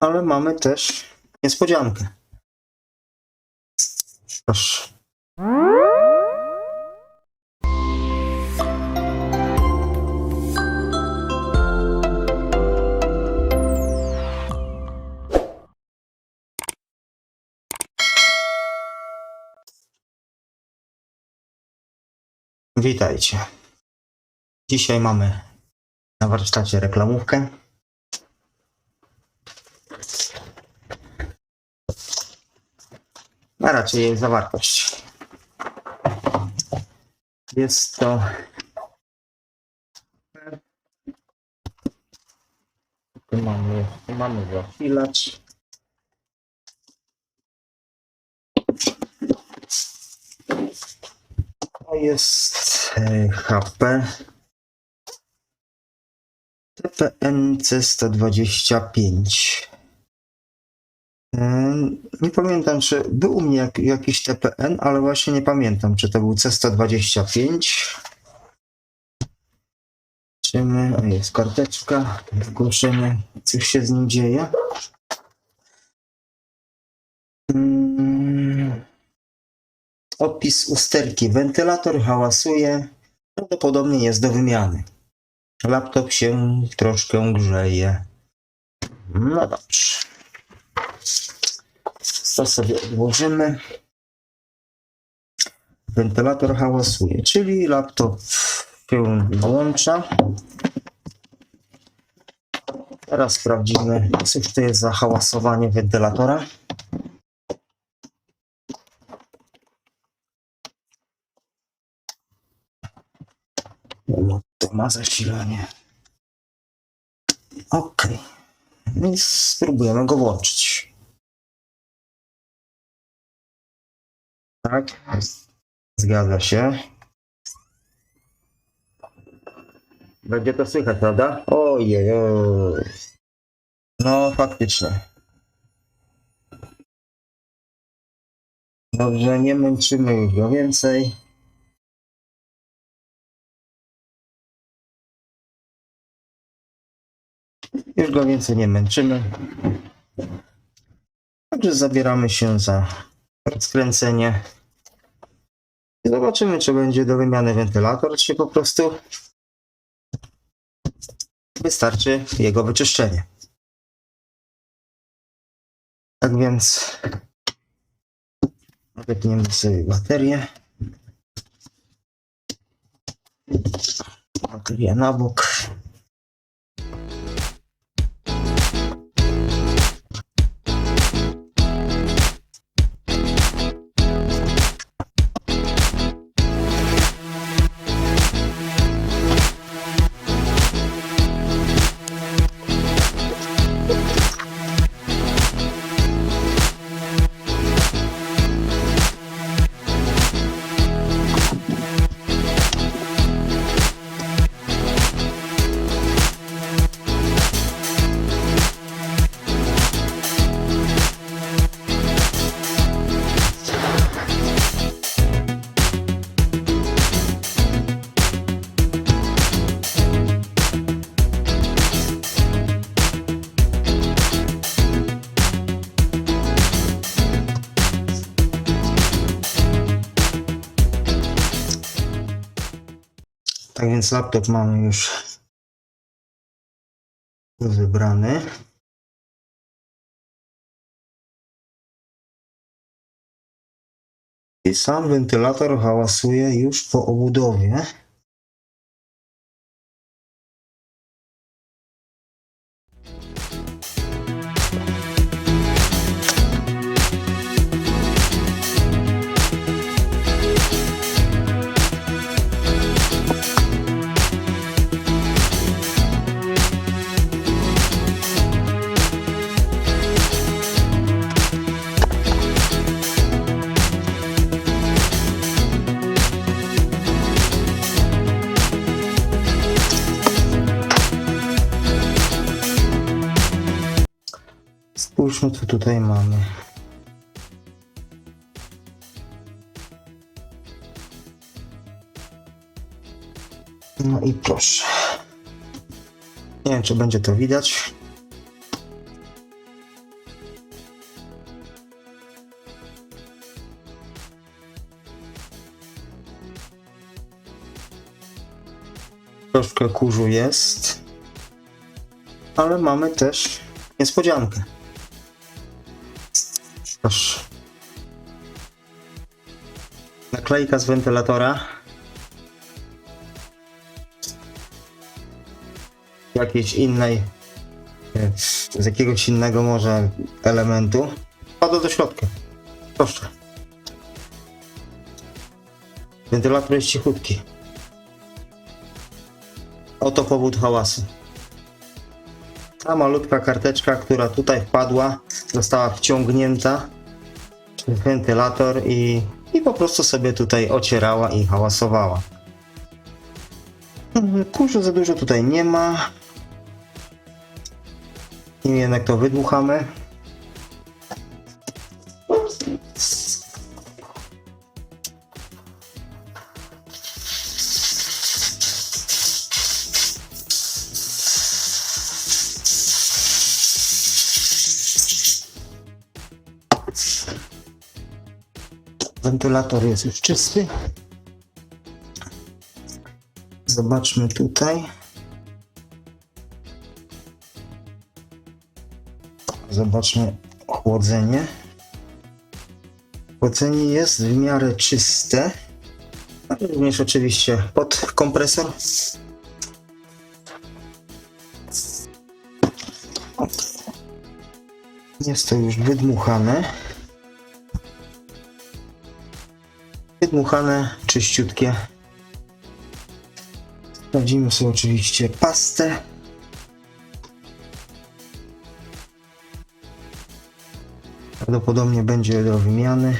ale mamy też niespodziankę. Proszę. Witajcie. Dzisiaj mamy na warsztacie reklamówkę. A raczej jej zawartość. Jest to tu mamy, tu mamy zasilacz. To jest HP TPNC 125. Em, Nie pamiętam, czy był u mnie jak, jakiś TPN, ale właśnie nie pamiętam, czy to był C125. Zobaczymy, o, jest karteczka, zgłoszenie, coś się z nim dzieje. Mm. Opis usterki. Wentylator hałasuje, prawdopodobnie jest do wymiany. Laptop się troszkę grzeje. No dobrze. To sobie odłożymy. Wentylator hałasuje, czyli laptop się włącza. Teraz sprawdzimy, cóż to jest za hałasowanie wentylatora. No, to ma zasilanie. Ok. I spróbujemy go włączyć. Tak, zgadza się. Będzie to słychać, prawda? Ojej, oj. No, faktycznie. Dobrze, nie męczymy już go więcej. Już go więcej nie męczymy. Także zabieramy się za rozkręcenie. Zobaczymy, czy będzie do wymiany wentylator, czy po prostu wystarczy jego wyczyszczenie. Tak więc wypniemy sobie baterię. Bateria na bok. Więc laptop mamy już wybrany. I sam wentylator hałasuje już po obudowie. co tutaj mamy? No i proszę. Nie wiem, czy będzie to widać. Troszkę kurzu jest, ale mamy też niespodziankę. Proszę. Naklejka z wentylatora. Jakiejś innej, z jakiegoś innego może elementu. Wpada do środka. Proszę. Wentylator jest cichutki. Oto powód hałasu. Ta malutka karteczka, która tutaj wpadła, została wciągnięta wentylator i, i po prostu sobie tutaj ocierała i hałasowała. Kurzu za dużo tutaj nie ma. I jednak to wydmuchamy. Wentylator jest już czysty. Zobaczmy tutaj. Zobaczmy chłodzenie. Chłodzenie jest w miarę czyste. Ale Również oczywiście pod kompresor. Jest to już wydmuchane. Wydmuchane, czyściutkie. Sprawdzimy sobie oczywiście pastę. Prawdopodobnie będzie do wymiany.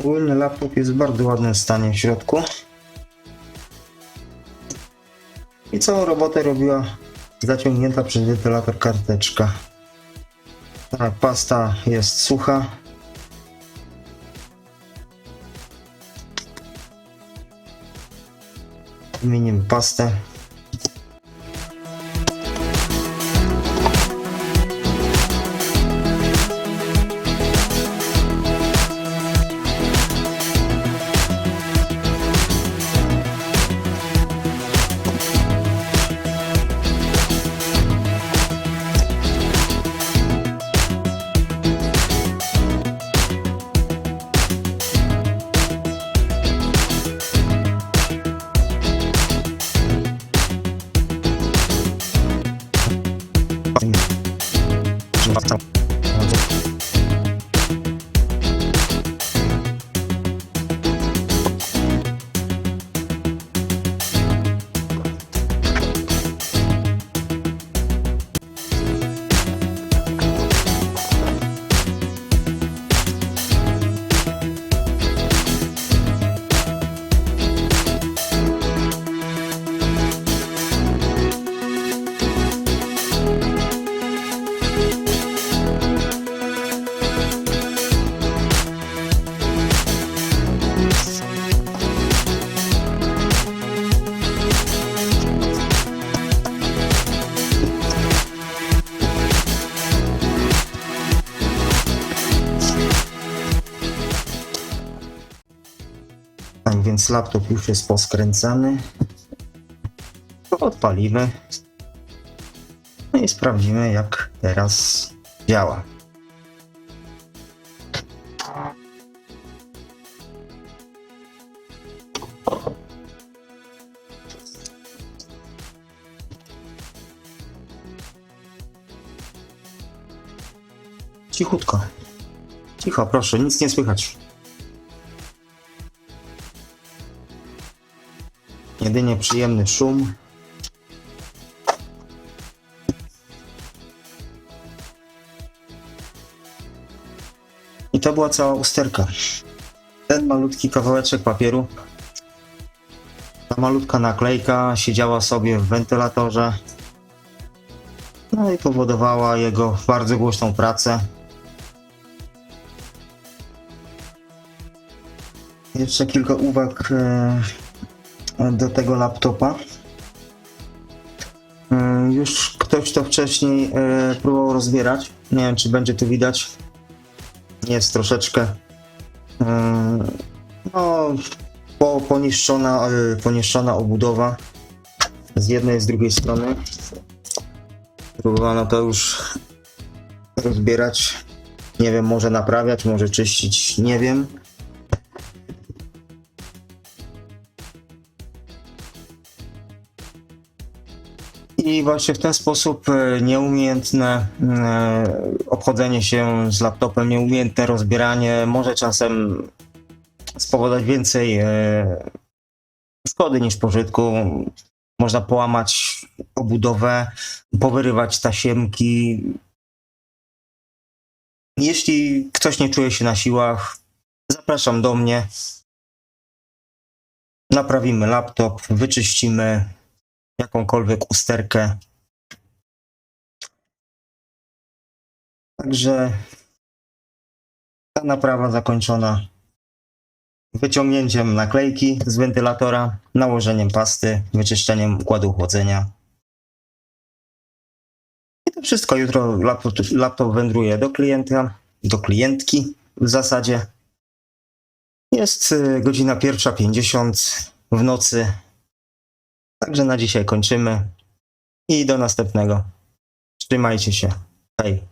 Ogólny laptop jest w bardzo ładnym stanie w środku. I całą robotę robiła zaciągnięta przez wentylator karteczka. Tak, pasta jest sucha. Wymienimy pastę. Laptop już jest poskręcany. Odpalimy. No i sprawdzimy jak teraz działa. Cichutko. Cicho, proszę, nic nie słychać. Jedynie przyjemny szum. I to była cała usterka. Ten malutki kawałeczek papieru. Ta malutka naklejka siedziała sobie w wentylatorze. No i powodowała jego bardzo głośną pracę. Jeszcze kilka uwag e, do tego laptopa. E, Już ktoś to wcześniej e, próbował rozbierać. Nie wiem, czy będzie tu widać. Jest troszeczkę. e, No, po, poniszczona, poniszczona obudowa z jednej i z drugiej strony. Próbowano to już rozbierać. Nie wiem, może naprawiać, może czyścić, nie wiem. I właśnie w ten sposób e, nieumiejętne e, obchodzenie się z laptopem, nieumiejętne rozbieranie może czasem spowodować więcej e, szkody niż pożytku. Można połamać obudowę, powyrywać tasiemki. Jeśli ktoś nie czuje się na siłach, zapraszam do mnie. Naprawimy laptop, wyczyścimy jakąkolwiek usterkę. Także ta naprawa zakończona wyciągnięciem naklejki z wentylatora, nałożeniem pasty, wyczyszczeniem układu chłodzenia. I to wszystko. Jutro laptop, laptop wędruje do klienta, do klientki w zasadzie. Jest y, godzina pierwsza 50 w nocy. Także na dzisiaj kończymy i do następnego. Trzymajcie się. Hej.